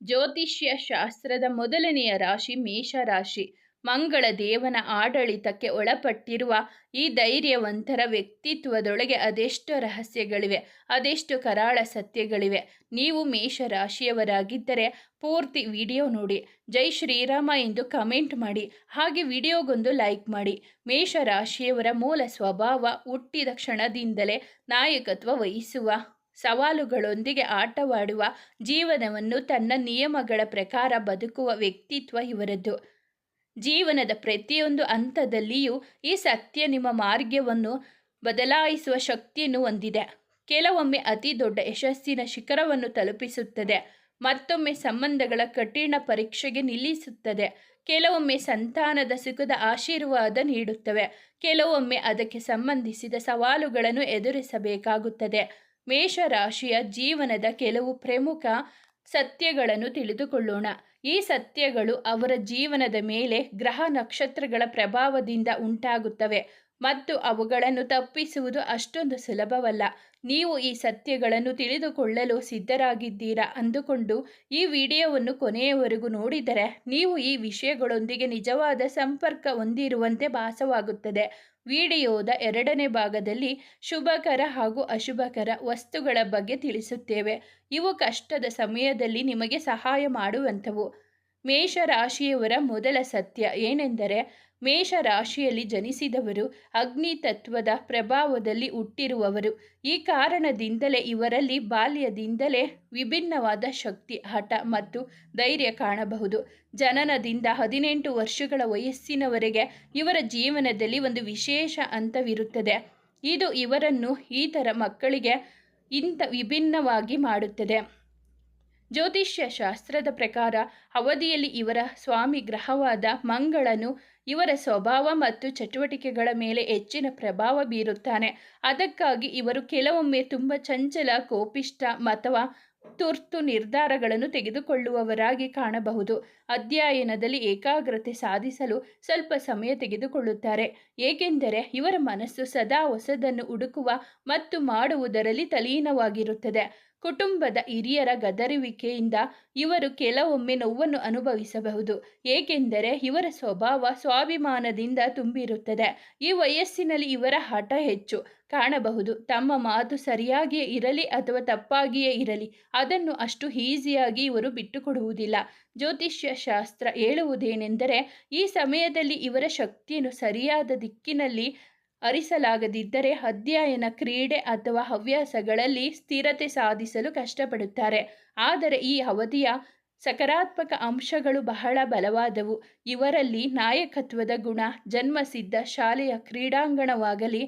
ಜ್ಯೋತಿಷ್ಯ ಶಾಸ್ತ್ರದ ಮೊದಲನೆಯ ರಾಶಿ ಮೇಷರಾಶಿ. ಮಂಗಳ ದೇವನ ಆಡಳಿತಕ್ಕೆ ಒಳಪಟ್ಟಿರುವ ಈ ಧೈರ್ಯವಂತರ ವ್ಯಕ್ತಿತ್ವದೊಳಗೆ ಅದೆಷ್ಟು ರಹಸ್ಯಗಳಿವೆ, ಅದೆಷ್ಟು ಕರಾಳ ಸತ್ಯಗಳಿವೆ. ನೀವು ಮೇಷರಾಶಿಯವರಾಗಿದ್ದರೆ ಪೂರ್ತಿ ವಿಡಿಯೋ ನೋಡಿ, ಜೈ ಶ್ರೀರಾಮ ಎಂದು ಕಮೆಂಟ್ ಮಾಡಿ, ಹಾಗೆ ವಿಡಿಯೋಗೊಂದು ಲೈಕ್ ಮಾಡಿ. ಮೇಷರಾಶಿಯವರ ಮೂಲ ಸ್ವಭಾವ ಹುಟ್ಟಿದ ಕ್ಷಣದಿಂದಲೇ ನಾಯಕತ್ವ ವಹಿಸುವ ಸವಾಲುಗಳೊಂದಿಗೆ ಆಟವಾಡುವ ಜೀವನವನ್ನು ತನ್ನ ನಿಯಮಗಳ ಪ್ರಕಾರ ಬದುಕುವ ವ್ಯಕ್ತಿತ್ವ ಇವರದ್ದು. ಜೀವನದ ಪ್ರತಿಯೊಂದು ಹಂತದಲ್ಲಿಯೂ ಈ ಸತ್ಯ ನಿಮ್ಮ ಮಾರ್ಗವನ್ನು ಬದಲಾಯಿಸುವ ಶಕ್ತಿಯನ್ನು ಹೊಂದಿದೆ. ಕೆಲವೊಮ್ಮೆ ಅತಿ ದೊಡ್ಡ ಯಶಸ್ಸಿನ ಶಿಖರವನ್ನು ತಲುಪಿಸುತ್ತದೆ. ಮತ್ತೊಮ್ಮೆ ಸಂಬಂಧಗಳ ಕಠಿಣ ಪರೀಕ್ಷೆಗೆ ನಿಲ್ಲಿಸುತ್ತದೆ. ಕೆಲವೊಮ್ಮೆ ಸಂತಾನದ ಸುಖದ ಆಶೀರ್ವಾದ ನೀಡುತ್ತವೆ. ಕೆಲವೊಮ್ಮೆ ಅದಕ್ಕೆ ಸಂಬಂಧಿಸಿದ ಸವಾಲುಗಳನ್ನು ಎದುರಿಸಬೇಕಾಗುತ್ತದೆ. ಮೇಷರಾಶಿಯ ಜೀವನದ ಕೆಲವು ಪ್ರಮುಖ ಸತ್ಯಗಳನ್ನು ತಿಳಿದುಕೊಳ್ಳೋಣ. ಈ ಸತ್ಯಗಳು ಅವರ ಜೀವನದ ಮೇಲೆ ಗ್ರಹ ನಕ್ಷತ್ರಗಳ ಪ್ರಭಾವದಿಂದ ಉಂಟಾಗುತ್ತವೆ. ಮತ್ತು ಅವುಗಳನ್ನು ತಪ್ಪಿಸುವುದು ಅಷ್ಟೊಂದು ಸುಲಭವಲ್ಲ. ನೀವು ಈ ಸತ್ಯಗಳನ್ನು ತಿಳಿದುಕೊಳ್ಳಲು ಸಿದ್ಧರಾಗಿದ್ದೀರಾ ಅಂದುಕೊಂಡು ಈ ವಿಡಿಯೋವನ್ನು ಕೊನೆಯವರೆಗೂ ನೋಡಿದರೆ ನೀವು ಈ ವಿಷಯಗಳೊಂದಿಗೆ ನಿಜವಾದ ಸಂಪರ್ಕ ಹೊಂದಿರುವಂತೆ ಭಾಸವಾಗುತ್ತದೆ. ವಿಡಿಯೋದ ಎರಡನೇ ಭಾಗದಲ್ಲಿ ಶುಭಕರ ಹಾಗೂ ಅಶುಭಕರ ವಸ್ತುಗಳ ಬಗ್ಗೆ ತಿಳಿಸುತ್ತೇವೆ. ಇವು ಕಷ್ಟದ ಸಮಯದಲ್ಲಿ ನಿಮಗೆ ಸಹಾಯ ಮಾಡುವಂಥವು. ಮೇಷರಾಶಿಯವರ ಮೊದಲ ಸತ್ಯ ಏನೆಂದರೆ ಮೇಷರಾಶಿಯಲ್ಲಿ ಜನಿಸಿದವರು ಅಗ್ನಿ ತತ್ವದ ಪ್ರಭಾವದಲ್ಲಿ ಹುಟ್ಟಿರುವವರು. ಈ ಕಾರಣದಿಂದಲೇ ಇವರಲ್ಲಿ ಬಾಲ್ಯದಿಂದಲೇ ವಿಭಿನ್ನವಾದ ಶಕ್ತಿ, ಹಠ ಮತ್ತು ಧೈರ್ಯ ಕಾಣಬಹುದು. ಜನನದಿಂದ ಹದಿನೆಂಟು ವರ್ಷಗಳ ವಯಸ್ಸಿನವರೆಗೆ ಇವರ ಜೀವನದಲ್ಲಿ ಒಂದು ವಿಶೇಷ ಹಂತವಿರುತ್ತದೆ. ಇದು ಇವರನ್ನು ಈ ಮಕ್ಕಳಿಗೆ ಇಂಥ ವಿಭಿನ್ನವಾಗಿ ಮಾಡುತ್ತದೆ. ಜ್ಯೋತಿಷ್ಯ ಶಾಸ್ತ್ರದ ಪ್ರಕಾರ ಅವಧಿಯಲ್ಲಿ ಇವರ ಸ್ವಾಮಿ ಗ್ರಹವಾದ ಮಂಗಳನು ಇವರ ಸ್ವಭಾವ ಮತ್ತು ಚಟುವಟಿಕೆಗಳ ಮೇಲೆ ಹೆಚ್ಚಿನ ಪ್ರಭಾವ ಬೀರುತ್ತಾನೆ. ಅದಕ್ಕಾಗಿ ಇವರು ಕೆಲವೊಮ್ಮೆ ತುಂಬ ಚಂಚಲ ಕೋಪಿಷ್ಟ ಅಥವಾ ತುರ್ತು ನಿರ್ಧಾರಗಳನ್ನು ತೆಗೆದುಕೊಳ್ಳುವವರಾಗಿ ಕಾಣಬಹುದು. ಅಧ್ಯಯನದಲ್ಲಿ ಏಕಾಗ್ರತೆ ಸಾಧಿಸಲು ಸ್ವಲ್ಪ ಸಮಯ ತೆಗೆದುಕೊಳ್ಳುತ್ತಾರೆ. ಏಕೆಂದರೆ ಇವರ ಮನಸ್ಸು ಸದಾ ಹೊಸದನ್ನು ಹುಡುಕುವ ಮತ್ತು ಮಾಡುವುದರಲ್ಲಿ ತಲೀನವಾಗಿರುತ್ತದೆ ಕುಟುಂಬದ ಹಿರಿಯರ ಗದರುವಿಕೆಯಿಂದ ಇವರು ಕೆಲವೊಮ್ಮೆ ನೋವನ್ನು ಅನುಭವಿಸಬಹುದು. ಏಕೆಂದರೆ ಇವರ ಸ್ವಭಾವ ಸ್ವಾಭಿಮಾನದಿಂದ ತುಂಬಿರುತ್ತದೆ. ಈ ವಯಸ್ಸಿನಲ್ಲಿ ಇವರ ಹಠ ಹೆಚ್ಚು ಕಾಣಬಹುದು. ತಮ್ಮ ಮಾತು ಸರಿಯಾಗಿಯೇ ಇರಲಿ ಅಥವಾ ತಪ್ಪಾಗಿಯೇ ಇರಲಿ, ಅದನ್ನು ಅಷ್ಟು ಈಸಿಯಾಗಿ ಇವರು ಬಿಟ್ಟುಕೊಡುವುದಿಲ್ಲ. ಜ್ಯೋತಿಷ್ಯ ಶಾಸ್ತ್ರ ಹೇಳುವುದೇನೆಂದರೆ, ಈ ಸಮಯದಲ್ಲಿ ಇವರ ಶಕ್ತಿಯನ್ನು ಸರಿಯಾದ ದಿಕ್ಕಿನಲ್ಲಿ ಹರಿಸಲಾಗದಿದ್ದರೆ ಅಧ್ಯಯನ ಕ್ರೀಡೆ ಅಥವಾ ಹವ್ಯಾಸಗಳಲ್ಲಿ ಸ್ಥಿರತೆ ಸಾಧಿಸಲು ಕಷ್ಟಪಡುತ್ತಾರೆ. ಆದರೆ ಈ ಅವಧಿಯ ಸಕಾರಾತ್ಮಕ ಅಂಶಗಳು ಬಹಳ ಬಲವಾದವು. ಇವರಲ್ಲಿ ನಾಯಕತ್ವದ ಗುಣ, ಜನ್ಮಸಿದ್ಧ ಶಾಲೆಯ ಕ್ರೀಡಾಂಗಣವಾಗಲಿ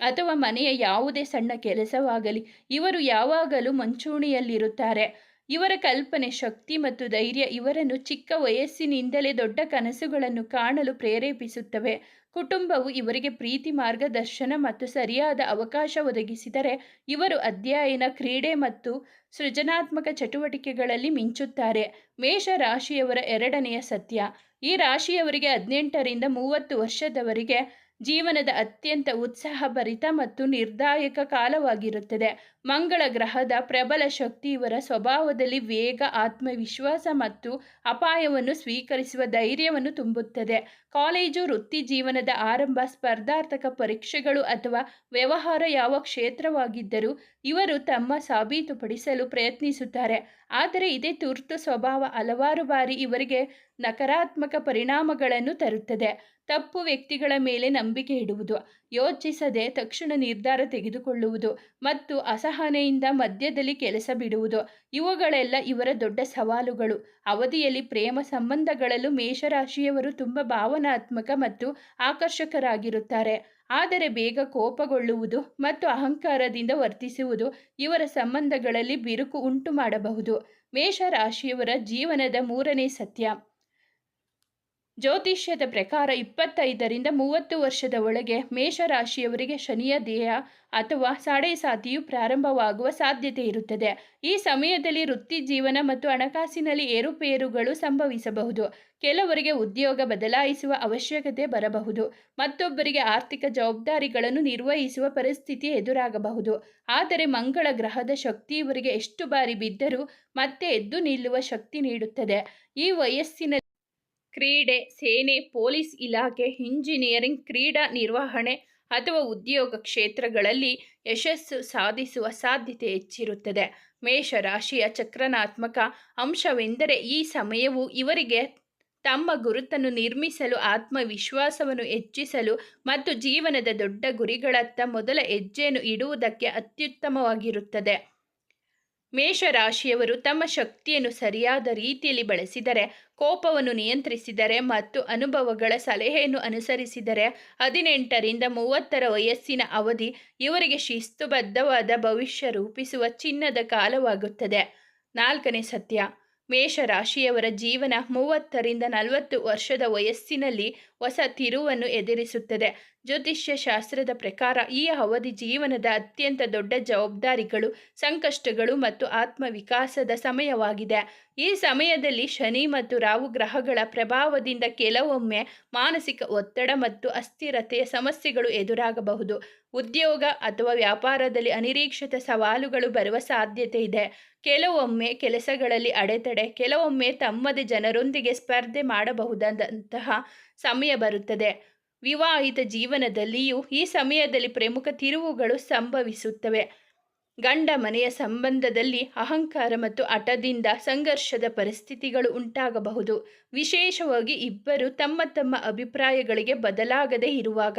ಅಥವಾ ಮನೆಯ ಯಾವುದೇ ಸಣ್ಣ ಕೆಲಸವಾಗಲಿ, ಇವರು ಯಾವಾಗಲೂ ಮಂಚೂಣಿಯಲ್ಲಿರುತ್ತಾರೆ. ಇವರ ಕಲ್ಪನೆ, ಶಕ್ತಿ ಮತ್ತು ಧೈರ್ಯ ಇವರನ್ನು ಚಿಕ್ಕ ವಯಸ್ಸಿನಿಂದಲೇ ದೊಡ್ಡ ಕನಸುಗಳನ್ನು ಕಾಣಲು ಪ್ರೇರೇಪಿಸುತ್ತವೆ. ಕುಟುಂಬವು ಇವರಿಗೆ ಪ್ರೀತಿ, ಮಾರ್ಗದರ್ಶನ ಮತ್ತು ಸರಿಯಾದ ಅವಕಾಶ ಒದಗಿಸಿದರೆ ಇವರು ಅಧ್ಯಯನ, ಕ್ರೀಡೆ ಮತ್ತು ಸೃಜನಾತ್ಮಕ ಚಟುವಟಿಕೆಗಳಲ್ಲಿ ಮಿಂಚುತ್ತಾರೆ. ಮೇಷ ರಾಶಿಯವರ ಎರಡನೆಯ ಸತ್ಯ. ಈ ರಾಶಿಯವರಿಗೆ ಹದಿನೆಂಟರಿಂದ ಮೂವತ್ತು ವರ್ಷದವರೆಗೆ ಜೀವನದ ಅತ್ಯಂತ ಉತ್ಸಾಹಭರಿತ ಮತ್ತು ನಿರ್ದಾಯಕ ಕಾಲವಾಗಿರುತ್ತದೆ. ಮಂಗಳ ಗ್ರಹದ ಪ್ರಬಲ ಶಕ್ತಿ ಇವರ ಸ್ವಭಾವದಲ್ಲಿ ವೇಗ, ಆತ್ಮವಿಶ್ವಾಸ ಮತ್ತು ಅಪಾಯವನ್ನು ಸ್ವೀಕರಿಸುವ ಧೈರ್ಯವನ್ನು ತುಂಬುತ್ತದೆ. ಕಾಲೇಜು, ವೃತ್ತಿ ಜೀವನದ ಆರಂಭ, ಸ್ಪರ್ಧಾರ್ಥಕ ಪರೀಕ್ಷೆಗಳು ಅಥವಾ ವ್ಯವಹಾರ ಯಾವ ಕ್ಷೇತ್ರವಾಗಿದ್ದರೂ ಇವರು ತಮ್ಮ ಸಾಬೀತುಪಡಿಸಲು ಪ್ರಯತ್ನಿಸುತ್ತಾರೆ. ಆದರೆ ಇದೇ ತುರ್ತು ಸ್ವಭಾವ ಹಲವಾರು ಬಾರಿ ಇವರಿಗೆ ನಕಾರಾತ್ಮಕ ಪರಿಣಾಮಗಳನ್ನು ತರುತ್ತದೆ. ತಪ್ಪು ವ್ಯಕ್ತಿಗಳ ಮೇಲೆ ನಂಬಿಕೆ ಇಡುವುದು. ಯೋಚಿಸದೆ ತಕ್ಷಣ ನಿರ್ಧಾರ ತೆಗೆದುಕೊಳ್ಳುವುದು ಮತ್ತು ಅಸಹನೆಯಿಂದ ಮಧ್ಯದಲ್ಲಿ ಕೆಲಸ ಬಿಡುವುದು. ಇವುಗಳೆಲ್ಲ ಇವರ ದೊಡ್ಡ ಸವಾಲುಗಳು. ಅವಧಿಯಲ್ಲಿ ಪ್ರೇಮ ಸಂಬಂಧಗಳಲ್ಲೂ ಮೇಷರಾಶಿಯವರು ತುಂಬ ಭಾವನಾತ್ಮಕ ಮತ್ತು ಆಕರ್ಷಕರಾಗಿರುತ್ತಾರೆ. ಆದರೆ ಬೇಗ ಕೋಪಗೊಳ್ಳುವುದು ಮತ್ತು ಅಹಂಕಾರದಿಂದ ವರ್ತಿಸುವುದು ಇವರ ಸಂಬಂಧಗಳಲ್ಲಿ ಬಿರುಕು ಉಂಟು ಮಾಡಬಹುದು ಮೇಷರಾಶಿಯವರ ಜೀವನದ ಮೂರನೇ ಸತ್ಯ. ಜ್ಯೋತಿಷ್ಯದ ಪ್ರಕಾರ ಇಪ್ಪತ್ತೈದರಿಂದ ಮೂವತ್ತು ವರ್ಷದ ಒಳಗೆ ಮೇಷರಾಶಿಯವರಿಗೆ ಶನಿಯ ದೇಹ ಅಥವಾ ಸಾಡೆ ಸಾತಿಯು ಪ್ರಾರಂಭವಾಗುವ ಸಾಧ್ಯತೆ ಇರುತ್ತದೆ. ಈ ಸಮಯದಲ್ಲಿ ವೃತ್ತಿ ಜೀವನ ಮತ್ತು ಹಣಕಾಸಿನಲ್ಲಿ ಏರುಪೇರುಗಳು ಸಂಭವಿಸಬಹುದು. ಕೆಲವರಿಗೆ ಉದ್ಯೋಗ ಬದಲಾಯಿಸುವ ಅವಶ್ಯಕತೆ ಬರಬಹುದು. ಮತ್ತೊಬ್ಬರಿಗೆ ಆರ್ಥಿಕ ಜವಾಬ್ದಾರಿಗಳನ್ನು ನಿರ್ವಹಿಸುವ ಪರಿಸ್ಥಿತಿ ಎದುರಾಗಬಹುದು. ಆದರೆ ಮಂಗಳ ಗ್ರಹದ ಶಕ್ತಿ ಇವರಿಗೆ ಎಷ್ಟು ಬಾರಿ ಬಿದ್ದರೂ ಮತ್ತೆ ಎದ್ದು ನಿಲ್ಲುವ ಶಕ್ತಿ ನೀಡುತ್ತದೆ. ಈ ವಯಸ್ಸಿನ ಕ್ರೀಡೆ, ಸೇನೆ, ಪೊಲೀಸ್ ಇಲಾಖೆ, ಇಂಜಿನಿಯರಿಂಗ್, ಕ್ರೀಡಾ ನಿರ್ವಹಣೆ ಅಥವಾ ಉದ್ಯೋಗ ಕ್ಷೇತ್ರಗಳಲ್ಲಿ ಯಶಸ್ಸು ಸಾಧಿಸುವ ಸಾಧ್ಯತೆ ಹೆಚ್ಚಿರುತ್ತದೆ. ಮೇಷರಾಶಿಯ ಚಕ್ರನಾತ್ಮಕ ಅಂಶವೆಂದರೆ ಈ ಸಮಯವು ಇವರಿಗೆ ತಮ್ಮ ಗುರುತನ್ನು ನಿರ್ಮಿಸಲು, ಆತ್ಮವಿಶ್ವಾಸವನ್ನು ಹೆಚ್ಚಿಸಲು ಮತ್ತು ಜೀವನದ ದೊಡ್ಡ ಗುರಿಗಳತ್ತ ಮೊದಲ ಹೆಜ್ಜೆಯನ್ನು ಇಡುವುದಕ್ಕೆ ಅತ್ಯುತ್ತಮವಾಗಿರುತ್ತದೆ. ಮೇಷರಾಶಿಯವರು ತಮ್ಮ ಶಕ್ತಿಯನ್ನು ಸರಿಯಾದ ರೀತಿಯಲ್ಲಿ ಬಳಸಿದರೆ, ಕೋಪವನ್ನು ನಿಯಂತ್ರಿಸಿದರೆ ಮತ್ತು ಅನುಭವಗಳ ಸಲಹೆಯನ್ನು ಅನುಸರಿಸಿದರೆ ಹದಿನೆಂಟರಿಂದ ಮೂವತ್ತರ ವಯಸ್ಸಿನ ಅವಧಿ ಇವರಿಗೆ ಶಿಸ್ತುಬದ್ಧವಾದ ಭವಿಷ್ಯ ರೂಪಿಸುವ ಚಿನ್ನದ ಕಾಲವಾಗುತ್ತದೆ. ನಾಲ್ಕನೇ ಸತ್ಯ, ಮೇಷರಾಶಿಯವರ ಜೀವನ ಮೂವತ್ತರಿಂದ ನಲವತ್ತು ವರ್ಷದ ವಯಸ್ಸಿನಲ್ಲಿ ಹೊಸ ತಿರುವನ್ನು ಎದುರಿಸುತ್ತದೆ. ಜ್ಯೋತಿಷ್ಯ ಶಾಸ್ತ್ರದ ಪ್ರಕಾರ ಈ ಅವಧಿ ಜೀವನದ ಅತ್ಯಂತ ದೊಡ್ಡ ಜವಾಬ್ದಾರಿಗಳು, ಸಂಕಷ್ಟಗಳು ಮತ್ತು ಆತ್ಮವಿಕಾಸದ ಸಮಯವಾಗಿದೆ. ಈ ಸಮಯದಲ್ಲಿ ಶನಿ ಮತ್ತು ರಾಹು ಗ್ರಹಗಳ ಪ್ರಭಾವದಿಂದ ಕೆಲವೊಮ್ಮೆ ಮಾನಸಿಕ ಒತ್ತಡ ಮತ್ತು ಅಸ್ಥಿರತೆಯ ಸಮಸ್ಯೆಗಳು ಎದುರಾಗಬಹುದು. ಉದ್ಯೋಗ ಅಥವಾ ವ್ಯಾಪಾರದಲ್ಲಿ ಅನಿರೀಕ್ಷಿತ ಸವಾಲುಗಳು ಬರುವ ಸಾಧ್ಯತೆ ಇದೆ. ಕೆಲವೊಮ್ಮೆ ಕೆಲಸಗಳಲ್ಲಿ ಅಡೆತಡೆ, ಕೆಲವೊಮ್ಮೆ ತಮ್ಮದೇ ಜನರೊಂದಿಗೆ ಸ್ಪರ್ಧೆ ಮಾಡಬಹುದಾದಂತಹ ಸಮಯ ಬರುತ್ತದೆ. ವಿವಾಹಿತ ಜೀವನದಲ್ಲಿಯೂ ಈ ಸಮಯದಲ್ಲಿ ಪ್ರಮುಖ ತಿರುವುಗಳು ಸಂಭವಿಸುತ್ತವೆ. ಗಂಡ ಮನೆಯ ಸಂಬಂಧದಲ್ಲಿ ಅಹಂಕಾರ ಮತ್ತು ಅಟದಿಂದ ಸಂಘರ್ಷದ ಪರಿಸ್ಥಿತಿಗಳು ಉಂಟಾಗಬಹುದು. ವಿಶೇಷವಾಗಿ ಇಬ್ಬರು ತಮ್ಮ ತಮ್ಮ ಅಭಿಪ್ರಾಯಗಳಿಗೆ ಬದಲಾಗದೇ ಇರುವಾಗ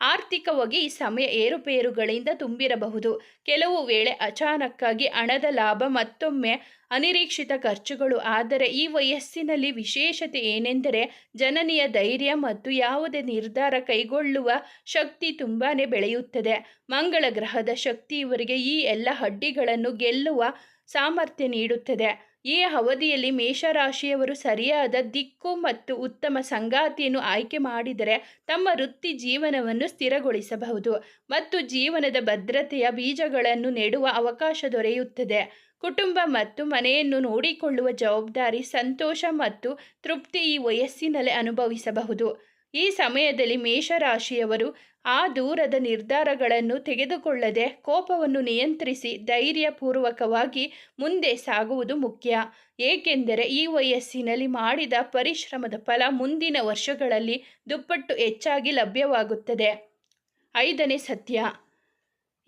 ಆರ್ಥಿಕವಾಗಿ ಈ ಸಮಯ ಏರುಪೇರುಗಳಿಂದ ತುಂಬಿರಬಹುದು. ಕೆಲವು ವೇಳೆ ಅಚಾನಕ್ಕಾಗಿ ಹಣದ ಲಾಭ ಮತ್ತೊಮ್ಮೆ ಅನಿರೀಕ್ಷಿತ ಖರ್ಚುಗಳು. ಆದರೆ ಈ ವಯಸ್ಸಿನಲ್ಲಿ ವಿಶೇಷತೆ ಏನೆಂದರೆ ಜನನಿಯ ಧೈರ್ಯ ಮತ್ತು ಯಾವುದೇ ನಿರ್ಧಾರ ಕೈಗೊಳ್ಳುವ ಶಕ್ತಿ ತುಂಬಾ ಬೆಳೆಯುತ್ತದೆ. ಮಂಗಳ ಗ್ರಹದ ಶಕ್ತಿ ಇವರಿಗೆ ಈ ಎಲ್ಲ ಅಡ್ಡಿಗಳನ್ನು ಗೆಲ್ಲುವ ಸಾಮರ್ಥ್ಯ ನೀಡುತ್ತದೆ. ಈ ಅವಧಿಯಲ್ಲಿ ಮೇಷರಾಶಿಯವರು ಸರಿಯಾದ ದಿಕ್ಕು ಮತ್ತು ಉತ್ತಮ ಸಂಗಾತಿಯನ್ನು ಆಯ್ಕೆ ಮಾಡಿದರೆ ತಮ್ಮ ವೃತ್ತಿ ಜೀವನವನ್ನು ಸ್ಥಿರಗೊಳಿಸಬಹುದು ಮತ್ತು ಜೀವನದ ಭದ್ರತೆಯ ಬೀಜಗಳನ್ನು ನೆಡುವ ಅವಕಾಶ ದೊರೆಯುತ್ತದೆ. ಕುಟುಂಬ ಮತ್ತು ಮನೆಯನ್ನು ನೋಡಿಕೊಳ್ಳುವ ಜವಾಬ್ದಾರಿ, ಸಂತೋಷ ಮತ್ತು ತೃಪ್ತಿ ಈ ವಯಸ್ಸಿನಲ್ಲೇ ಅನುಭವಿಸಬಹುದು. ಈ ಸಮಯದಲ್ಲಿ ಮೇಷರಾಶಿಯವರು ಆ ದೂರದ ನಿರ್ಧಾರಗಳನ್ನು ತೆಗೆದುಕೊಳ್ಳದೆ ಕೋಪವನ್ನು ನಿಯಂತ್ರಿಸಿ ಧೈರ್ಯಪೂರ್ವಕವಾಗಿ ಮುಂದೆ ಸಾಗುವುದು ಮುಖ್ಯ. ಏಕೆಂದರೆ ಈ ವಯಸ್ಸಿನಲ್ಲಿ ಮಾಡಿದ ಪರಿಶ್ರಮದ ಫಲ ಮುಂದಿನ ವರ್ಷಗಳಲ್ಲಿ ದುಪ್ಪಟ್ಟು ಹೆಚ್ಚಾಗಿ ಲಭ್ಯವಾಗುತ್ತದೆ. ಐದನೇ ಸತ್ಯ.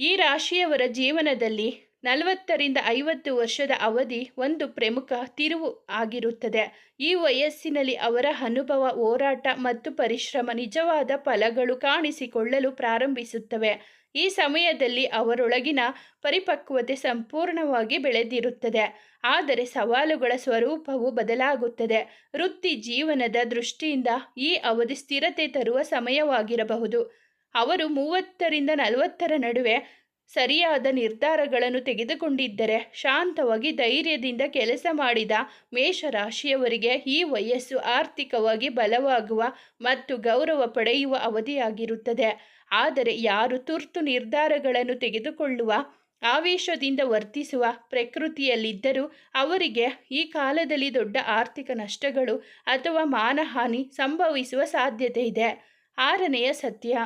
ಈ ರಾಶಿಯವರ ಜೀವನದಲ್ಲಿ ನಲವತ್ತರಿಂದ ಐವತ್ತು ವರ್ಷದ ಅವಧಿ ಒಂದು ಪ್ರಮುಖ ತಿರುವು ಆಗಿರುತ್ತದೆ. ಈ ವಯಸ್ಸಿನಲ್ಲಿ ಅವರ ಅನುಭವ, ಹೋರಾಟ ಮತ್ತು ಪರಿಶ್ರಮ ನಿಜವಾದ ಫಲಗಳು ಕಾಣಿಸಿಕೊಳ್ಳಲು ಪ್ರಾರಂಭಿಸುತ್ತವೆ. ಈ ಸಮಯದಲ್ಲಿ ಅವರೊಳಗಿನ ಪರಿಪಕ್ವತೆ ಸಂಪೂರ್ಣವಾಗಿ ಬೆಳೆದಿರುತ್ತದೆ. ಆದರೆ ಸವಾಲುಗಳ ಸ್ವರೂಪವು ಬದಲಾಗುತ್ತದೆ. ವೃತ್ತಿ ಜೀವನದ ದೃಷ್ಟಿಯಿಂದ ಈ ಅವಧಿ ಸ್ಥಿರತೆ ತರುವ ಸಮಯವಾಗಿರಬಹುದು. ಅವರು ಮೂವತ್ತರಿಂದ ನಲವತ್ತರ ನಡುವೆ ಸರಿಯಾದ ನಿರ್ಧಾರಗಳನ್ನು ತೆಗೆದುಕೊಂಡಿದ್ದರೆ ಶಾಂತವಾಗಿ ಧೈರ್ಯದಿಂದ ಕೆಲಸ ಮಾಡಿದ ಮೇಷರಾಶಿಯವರಿಗೆ ಈ ವಯಸ್ಸು ಆರ್ಥಿಕವಾಗಿ ಬಲವಾಗುವ ಮತ್ತು ಗೌರವ ಪಡೆಯುವ ಅವಧಿಯಾಗಿರುತ್ತದೆ. ಆದರೆ ಯಾರು ತುರ್ತು ನಿರ್ಧಾರಗಳನ್ನು ತೆಗೆದುಕೊಳ್ಳುವ, ಆವೇಶದಿಂದ ವರ್ತಿಸುವ ಪ್ರಕೃತಿಯಲ್ಲಿದ್ದರೂ ಅವರಿಗೆ ಈ ಕಾಲದಲ್ಲಿ ದೊಡ್ಡ ಆರ್ಥಿಕ ನಷ್ಟಗಳು ಅಥವಾ ಮಾನಹಾನಿ ಸಂಭವಿಸುವ ಸಾಧ್ಯತೆ ಇದೆ. ಆರನೆಯ ಸತ್ಯ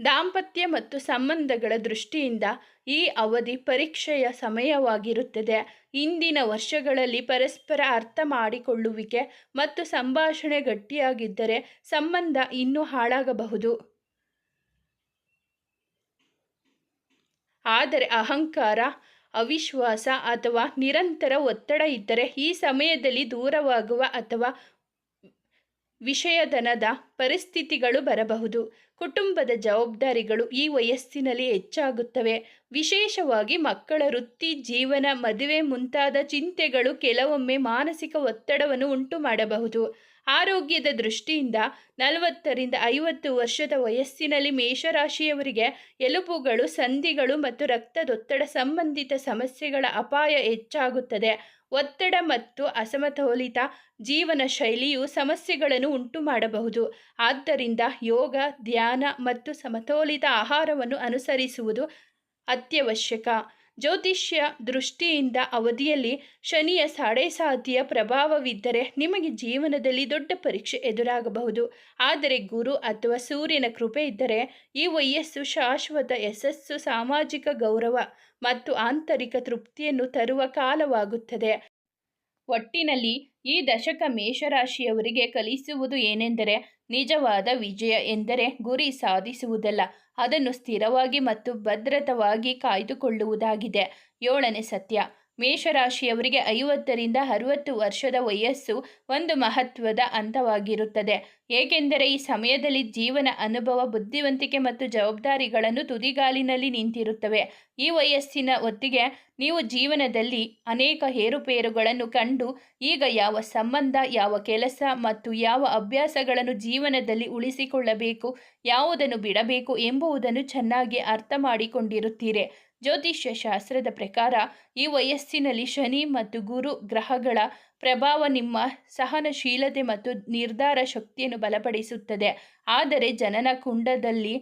ದಾಂಪತ್ಯ ಮತ್ತು ಸಂಬಂಧಗಳ ದೃಷ್ಟಿಯಿಂದ ಈ ಅವಧಿ ಪರೀಕ್ಷೆಯ ಸಮಯವಾಗಿರುತ್ತದೆ. ಇಂದಿನ ವರ್ಷಗಳಲ್ಲಿ ಪರಸ್ಪರ ಅರ್ಥ ಮಾಡಿಕೊಳ್ಳುವಿಕೆ ಮತ್ತು ಸಂಭಾಷಣೆ ಗಟ್ಟಿಯಾಗಿದ್ದರೆ ಸಂಬಂಧ ಇನ್ನೂ ಹಾಳಾಗಬಹುದು. ಆದರೆ ಅಹಂಕಾರ, ಅವಿಶ್ವಾಸ ಅಥವಾ ನಿರಂತರ ಒತ್ತಡ ಇದ್ದರೆ ಈ ಸಮಯದಲ್ಲಿ ದೂರವಾಗುವ ಅಥವಾ ವಿಷಯಧನದ ಪರಿಸ್ಥಿತಿಗಳು ಬರಬಹುದು. ಕುಟುಂಬದ ಜವಾಬ್ದಾರಿಗಳು ಈ ವಯಸ್ಸಿನಲ್ಲಿ ಹೆಚ್ಚಾಗುತ್ತವೆ. ವಿಶೇಷವಾಗಿ ಮಕ್ಕಳ ವೃತ್ತಿ, ಜೀವನ, ಮದುವೆ ಮುಂತಾದ ಚಿಂತೆಗಳು ಕೆಲವೊಮ್ಮೆ ಮಾನಸಿಕ ಒತ್ತಡವನ್ನು ಉಂಟು ಮಾಡಬಹುದು ಆರೋಗ್ಯದ ದೃಷ್ಟಿಯಿಂದ ನಲವತ್ತರಿಂದ ಐವತ್ತು ವರ್ಷದ ವಯಸ್ಸಿನಲ್ಲಿ ಮೇಷರಾಶಿಯವರಿಗೆ ಎಲುಬುಗಳು, ಸಂಧಿಗಳು ಮತ್ತು ರಕ್ತದೊತ್ತಡ ಸಂಬಂಧಿತ ಸಮಸ್ಯೆಗಳ ಅಪಾಯ ಹೆಚ್ಚಾಗುತ್ತದೆ. ಒತ್ತಡ ಮತ್ತು ಅಸಮತೋಲಿತ ಜೀವನ ಶೈಲಿಯು ಸಮಸ್ಯೆಗಳನ್ನು ಉಂಟು ಮಾಡಬಹುದು ಆದ್ದರಿಂದ ಯೋಗ, ಧ್ಯಾನ ಮತ್ತು ಸಮತೋಲಿತ ಆಹಾರವನ್ನು ಅನುಸರಿಸುವುದು ಅತ್ಯವಶ್ಯಕ. ಜ್ಯೋತಿಷ್ಯ ದೃಷ್ಟಿಯಿಂದ ಅವಧಿಯಲ್ಲಿ ಶನಿಯ ಸಾಡೆಸಾತಿಯ ಪ್ರಭಾವವಿದ್ದರೆ ನಿಮಗೆ ಜೀವನದಲ್ಲಿ ದೊಡ್ಡ ಪರೀಕ್ಷೆ ಎದುರಾಗಬಹುದು. ಆದರೆ ಗುರು ಅಥವಾ ಸೂರ್ಯನ ಕೃಪೆ ಇದ್ದರೆ ಈ ವಯಸ್ಸು ಶಾಶ್ವತ ಯಶಸ್ಸು, ಸಾಮಾಜಿಕ ಗೌರವ ಮತ್ತು ಆಂತರಿಕ ತೃಪ್ತಿಯನ್ನು ತರುವ ಕಾಲವಾಗುತ್ತದೆ. ಒಟ್ಟಿನಲ್ಲಿ ಈ ದಶಕ ಮೇಷರಾಶಿಯವರಿಗೆ ಕಲಿಸುವುದು ಏನೆಂದರೆ ನಿಜವಾದ ವಿಜಯ ಎಂದರೆ ಗುರಿ ಸಾಧಿಸುವುದಲ್ಲ, ಅದನ್ನು ಸ್ಥಿರವಾಗಿ ಮತ್ತು ಭದ್ರತವಾಗಿ ಕಾಯ್ದುಕೊಳ್ಳುವುದಾಗಿದೆ. ಏಳನೇ ಸತ್ಯ, ಮೇಷರಾಶಿಯವರಿಗೆ ಐವತ್ತರಿಂದ ಅರುವತ್ತು ವರ್ಷದ ವಯಸ್ಸು ಒಂದು ಮಹತ್ವದ ಹಂತವಾಗಿರುತ್ತದೆ. ಏಕೆಂದರೆ ಈ ಸಮಯದಲ್ಲಿ ಜೀವನ ಅನುಭವ, ಬುದ್ಧಿವಂತಿಕೆ ಮತ್ತು ಜವಾಬ್ದಾರಿಗಳನ್ನು ತುದಿಗಾಲಿನಲ್ಲಿ ನಿಂತಿರುತ್ತವೆ. ಈ ವಯಸ್ಸಿನ ಹೊತ್ತಿಗೆ ನೀವು ಜೀವನದಲ್ಲಿ ಅನೇಕ ಏರುಪೇರುಗಳನ್ನು ಕಂಡು ಈಗ ಯಾವ ಸಂಬಂಧ, ಯಾವ ಕೆಲಸ ಮತ್ತು ಯಾವ ಅಭ್ಯಾಸಗಳನ್ನು ಜೀವನದಲ್ಲಿ ಉಳಿಸಿಕೊಳ್ಳಬೇಕು, ಯಾವುದನ್ನು ಬಿಡಬೇಕು ಎಂಬುದನ್ನು ಚೆನ್ನಾಗಿ ಅರ್ಥ ಮಾಡಿಕೊಂಡಿರುತ್ತೀರಿ. ಜ್ಯೋತಿಷ್ಯ ಶಾಸ್ತ್ರದ ಪ್ರಕಾರ ಈ ವಯಸ್ಸಿನಲ್ಲಿ ಶನಿ ಮತ್ತು ಗುರು ಗ್ರಹಗಳ ಪ್ರಭಾವ ನಿಮ್ಮ ಸಹನಶೀಲತೆ ಮತ್ತು ನಿರ್ಧಾರ ಶಕ್ತಿಯನ್ನು ಬಲಪಡಿಸುತ್ತದೆ. ಆದರೆ ಜನನ ಕುಂಡದಲ್ಲಿ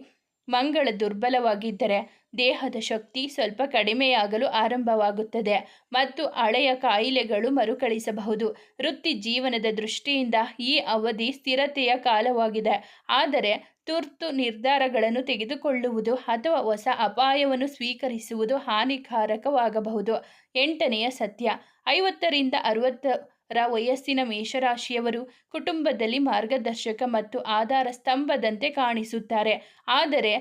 ಮಂಗಳ ದುರ್ಬಲವಾಗಿದ್ದರೆ ದೇಹದ ಶಕ್ತಿ ಸ್ವಲ್ಪ ಕಡಿಮೆಯಾಗಲು ಆರಂಭವಾಗುತ್ತದೆ ಮತ್ತು ಹಳೆಯ ಕಾಯಿಲೆಗಳು ಮರುಕಳಿಸಬಹುದು. ವೃತ್ತಿ ಜೀವನದ ದೃಷ್ಟಿಯಿಂದ ಈ ಅವಧಿ ಸ್ಥಿರತೆಯ ಕಾಲವಾಗಿದೆ. ಆದರೆ ತುರ್ತು ನಿರ್ಧಾರಗಳನ್ನು ತೆಗೆದುಕೊಳ್ಳುವುದು ಅಥವಾ ಹೊಸ ಅಪಾಯವನ್ನು ಸ್ವೀಕರಿಸುವುದು ಹಾನಿಕಾರಕವಾಗಬಹುದು. ಎಂಟನೆಯ ಸತ್ಯ, ಐವತ್ತರಿಂದ ಅರುವತ್ತರ ವಯಸ್ಸಿನ ಮೇಷರಾಶಿಯವರು ಕುಟುಂಬದಲ್ಲಿ ಮಾರ್ಗದರ್ಶಕ ಮತ್ತು ಆಧಾರ ಸ್ತಂಭದಂತೆ ಕಾಣಿಸುತ್ತಾರೆ. ಆದರೆ,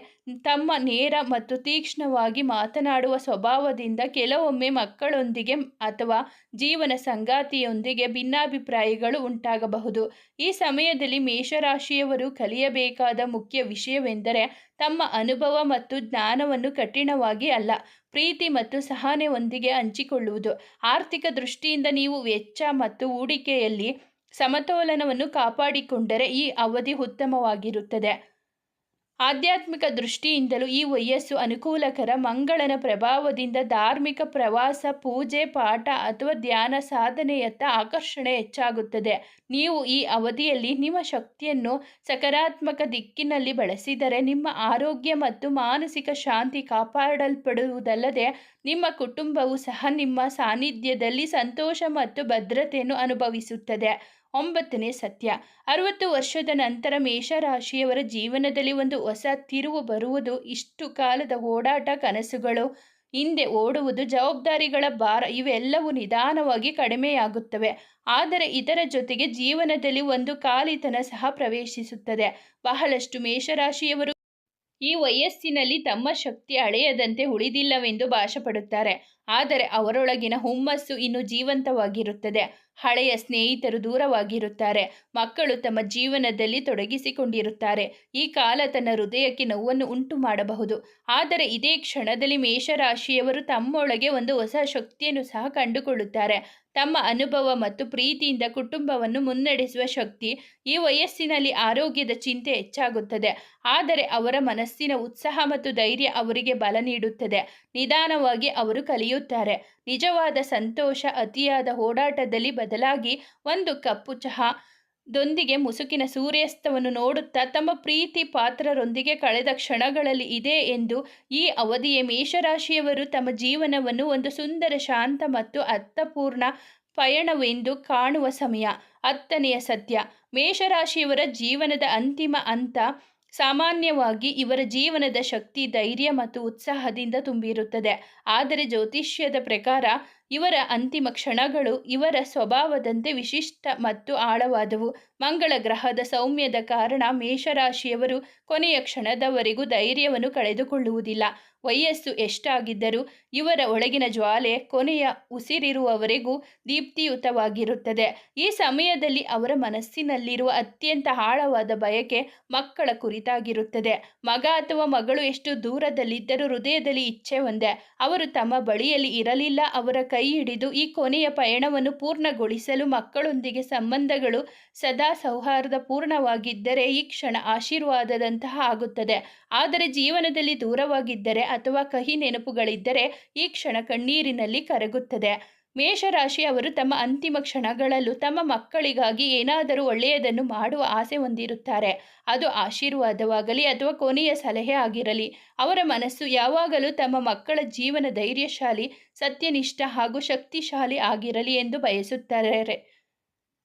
ತಮ್ಮ ನೇರ ಮತ್ತು ತೀಕ್ಷ್ಣವಾಗಿ ಮಾತನಾಡುವ ಸ್ವಭಾವದಿಂದ ಕೆಲವೊಮ್ಮೆ ಮಕ್ಕಳೊಂದಿಗೆ ಅಥವಾ ಜೀವನ ಸಂಗಾತಿಯೊಂದಿಗೆ ಭಿನ್ನಾಭಿಪ್ರಾಯಗಳು ಉಂಟಾಗಬಹುದು. ಈ ಸಮಯದಲ್ಲಿ ಮೇಷರಾಶಿಯವರು ಕಲಿಯಬೇಕಾದ ಮುಖ್ಯ ವಿಷಯವೆಂದರೆ ತಮ್ಮ ಅನುಭವ ಮತ್ತು ಜ್ಞಾನವನ್ನು ಕಠಿಣವಾಗಿ ಅಲ್ಲ. ಪ್ರೀತಿ ಮತ್ತು ಸಹನೆಯೊಂದಿಗೆ ಹಂಚಿಕೊಳ್ಳುವುದು. ಆರ್ಥಿಕ ದೃಷ್ಟಿಯಿಂದ ನೀವು ವೆಚ್ಚ ಮತ್ತು ಹೂಡಿಕೆಯಲ್ಲಿ ಸಮತೋಲನವನ್ನು ಕಾಪಾಡಿಕೊಂಡರೆ ಈ ಅವಧಿ ಉತ್ತಮವಾಗಿರುತ್ತದೆ. ಆಧ್ಯಾತ್ಮಿಕ ದೃಷ್ಟಿಯಿಂದಲೂ ಈ ವಯಸ್ಸು ಅನುಕೂಲಕರ ಮಂಗಳನ ಪ್ರಭಾವದಿಂದ ಧಾರ್ಮಿಕ ಪ್ರವಾಸ, ಪೂಜೆ, ಪಾಠ ಅಥವಾ ಧ್ಯಾನ ಸಾಧನೆಯತ್ತ ಆಕರ್ಷಣೆ ಹೆಚ್ಚಾಗುತ್ತದೆ. ನೀವು ಈ ಅವಧಿಯಲ್ಲಿ ನಿಮ್ಮ ಶಕ್ತಿಯನ್ನು ಸಕಾರಾತ್ಮಕ ದಿಕ್ಕಿನಲ್ಲಿ ಬಳಸಿದರೆ ನಿಮ್ಮ ಆರೋಗ್ಯ ಮತ್ತು ಮಾನಸಿಕ ಶಾಂತಿ ಕಾಪಾಡಲ್ಪಡುವುದಲ್ಲದೆ ನಿಮ್ಮ ಕುಟುಂಬವು ಸಹ ನಿಮ್ಮ ಸಾನ್ನಿಧ್ಯದಲ್ಲಿ ಸಂತೋಷ ಮತ್ತು ಭದ್ರತೆಯನ್ನು ಅನುಭವಿಸುತ್ತದೆ. ಒಂಬತ್ತನೇ ಸತ್ಯ. ಅರುವತ್ತು ವರ್ಷದ ನಂತರ ಮೇಷರಾಶಿಯವರ ಜೀವನದಲ್ಲಿ ಒಂದು ಹೊಸ ತಿರುವು ಬರುವುದು ಇಷ್ಟು ಕಾಲದ ಓಡಾಟ ಕನಸುಗಳು. ಹಿಂದೆ ಓಡುವುದು ಜವಾಬ್ದಾರಿಗಳ ಭಾರ ಇವೆಲ್ಲವೂ ನಿಧಾನವಾಗಿ ಕಡಿಮೆಯಾಗುತ್ತವೆ. ಆದರೆ ಇದರ ಜೊತೆಗೆ ಜೀವನದಲ್ಲಿ ಒಂದು ಕಾಲಿತನ ಸಹ ಪ್ರವೇಶಿಸುತ್ತದೆ. ಬಹಳಷ್ಟು ಮೇಷರಾಶಿಯವರು ಈ ವಯಸ್ಸಿನಲ್ಲಿ ತಮ್ಮ ಶಕ್ತಿ ಅಳೆಯದಂತೆ ಉಳಿದಿಲ್ಲವೆಂದು ಭಾಷಪಡುತ್ತಾರೆ. ಆದರೆ ಅವರೊಳಗಿನ ಹುಮ್ಮಸ್ಸು ಇನ್ನೂ ಜೀವಂತವಾಗಿರುತ್ತದೆ. ಹಳೆಯ ಸ್ನೇಹಿತರು ದೂರವಾಗಿರುತ್ತಾರೆ. ಮಕ್ಕಳು ತಮ್ಮ ಜೀವನದಲ್ಲಿ ತೊಡಗಿಸಿಕೊಂಡಿರುತ್ತಾರೆ. ಈ ಕಾಲ ತನ್ನ ಹೃದಯಕ್ಕೆ ನೋವನ್ನು ಉಂಟು ಮಾಡಬಹುದು ಆದರೆ ಇದೇ ಕ್ಷಣದಲ್ಲಿ ಮೇಷರಾಶಿಯವರು ತಮ್ಮೊಳಗೆ ಒಂದು ಹೊಸ ಶಕ್ತಿಯನ್ನು ಸಹ ಕಂಡುಕೊಳ್ಳುತ್ತಾರೆ. ತಮ್ಮ ಅನುಭವ ಮತ್ತು ಪ್ರೀತಿಯಿಂದ ಕುಟುಂಬವನ್ನು ಮುನ್ನಡೆಸುವ ಶಕ್ತಿ ಈ ವಯಸ್ಸಿನಲ್ಲಿ ಆರೋಗ್ಯದ ಚಿಂತೆ ಹೆಚ್ಚಾಗುತ್ತದೆ. ಆದರೆ ಅವರ ಮನಸ್ಸಿನ ಉತ್ಸಾಹ ಮತ್ತು ಧೈರ್ಯ ಅವರಿಗೆ ಬಲ ನೀಡುತ್ತದೆ. ನಿಧಾನವಾಗಿ ಅವರು ಕಲಿಯುತ್ತಾರೆ. ನಿಜವಾದ ಸಂತೋಷ, ಅತಿಯಾದ ಓಡಾಟದಲ್ಲಿ ಬದಲಾಗಿ ಒಂದು ಕಪ್ಪು ಚಹಾ ದೊಂದಿಗೆ ಮುಸುಕಿನ ಸೂರ್ಯಾಸ್ತವನ್ನು ನೋಡುತ್ತಾ ತಮ್ಮ ಪ್ರೀತಿ ಪಾತ್ರರೊಂದಿಗೆ ಕಳೆದ ಕ್ಷಣಗಳಲ್ಲಿ ಇದೆ ಎಂದು ಈ ಅವಧಿಯ ಮೇಷರಾಶಿಯವರು ತಮ್ಮ ಜೀವನವನ್ನು ಒಂದು ಸುಂದರ, ಶಾಂತ ಮತ್ತು ಅರ್ಥಪೂರ್ಣ ಪಯಣವೆಂದು ಕಾಣುವ ಸಮಯ, ಹತ್ತನೆಯ ಸತ್ಯ ಮೇಷರಾಶಿಯವರ ಜೀವನದ ಅಂತಿಮ ಅಂತ ಸಾಮಾನ್ಯವಾಗಿ ಇವರ ಜೀವನದ ಶಕ್ತಿ, ಧೈರ್ಯ ಮತ್ತು ಉತ್ಸಾಹದಿಂದ ತುಂಬಿರುತ್ತದೆ. ಆದರೆ ಜ್ಯೋತಿಷ್ಯದ ಪ್ರಕಾರ ಇವರ ಅಂತಿಮ ಕ್ಷಣಗಳು ಇವರ ಸ್ವಭಾವದಂತೆ ವಿಶಿಷ್ಟ ಮತ್ತು ಆಳವಾದವು. ಮಂಗಳ ಗ್ರಹದ ಸೌಮ್ಯದ ಕಾರಣ ಮೇಷರಾಶಿಯವರು ಕೊನೆಯ ಕ್ಷಣದವರೆಗೂ ಧೈರ್ಯವನ್ನು ಕಳೆದುಕೊಳ್ಳುವುದಿಲ್ಲ. ವಯಸ್ಸು ಎಷ್ಟಾಗಿದ್ದರೂ ಇವರ ಒಳಗಿನ ಜ್ವಾಲೆ ಕೊನೆಯ ಉಸಿರಿರುವವರೆಗೂ ದೀಪ್ತಿಯುತವಾಗಿರುತ್ತದೆ. ಈ ಸಮಯದಲ್ಲಿ ಅವರ ಮನಸ್ಸಿನಲ್ಲಿರುವ ಅತ್ಯಂತ ಆಳವಾದ ಬಯಕೆ ಮಕ್ಕಳ ಕುರಿತಾಗಿರುತ್ತದೆ. ಮಗ ಅಥವಾ ಮಗಳು ಎಷ್ಟು ದೂರದಲ್ಲಿದ್ದರೂ ಹೃದಯದಲ್ಲಿ ಇಚ್ಛೆ ಒಂದೇ. ಅವರು ತಮ್ಮ ಬಳಿಯಲ್ಲಿ ಇರಲಿಲ್ಲ, ಅವರ ಕೈ ಹಿಡಿದು ಈ ಕೊನೆಯ ಪಯಣವನ್ನು ಪೂರ್ಣಗೊಳಿಸಲು ಮಕ್ಕಳೊಂದಿಗೆ ಸಂಬಂಧಗಳು ಸದಾ ಸೌಹಾರ್ದ ಪೂರ್ಣವಾಗಿದ್ದರೆ ಈ ಕ್ಷಣ ಆಶೀರ್ವಾದದಂತಹ ಆಗುತ್ತದೆ. ಆದರೆ ಜೀವನದಲ್ಲಿ ದೂರವಾಗಿದ್ದರೆ ಅಥವಾ ಕಹಿ ನೆನಪುಗಳಿದ್ದರೆ ಈ ಕ್ಷಣ ಕಣ್ಣೀರಿನಲ್ಲಿ ಕರಗುತ್ತದೆ. ಮೇಷರಾಶಿ ಅವರು ತಮ್ಮ ಅಂತಿಮ ಕ್ಷಣಗಳಲ್ಲೂ ತಮ್ಮ ಮಕ್ಕಳಿಗಾಗಿ ಏನಾದರೂ ಒಳ್ಳೆಯದನ್ನು ಮಾಡುವ ಆಸೆ ಹೊಂದಿರುತ್ತಾರೆ. ಅದು ಆಶೀರ್ವಾದವಾಗಲಿ ಅಥವಾ ಕೊನೆಯ ಸಲಹೆ ಆಗಿರಲಿ. ಅವರ ಮನಸ್ಸು ಯಾವಾಗಲೂ ತಮ್ಮ ಮಕ್ಕಳ ಜೀವನ ಧೈರ್ಯಶಾಲಿ, ಸತ್ಯನಿಷ್ಠ ಹಾಗೂ ಶಕ್ತಿಶಾಲಿ ಆಗಿರಲಿ ಎಂದು ಬಯಸುತ್ತಾರೆ.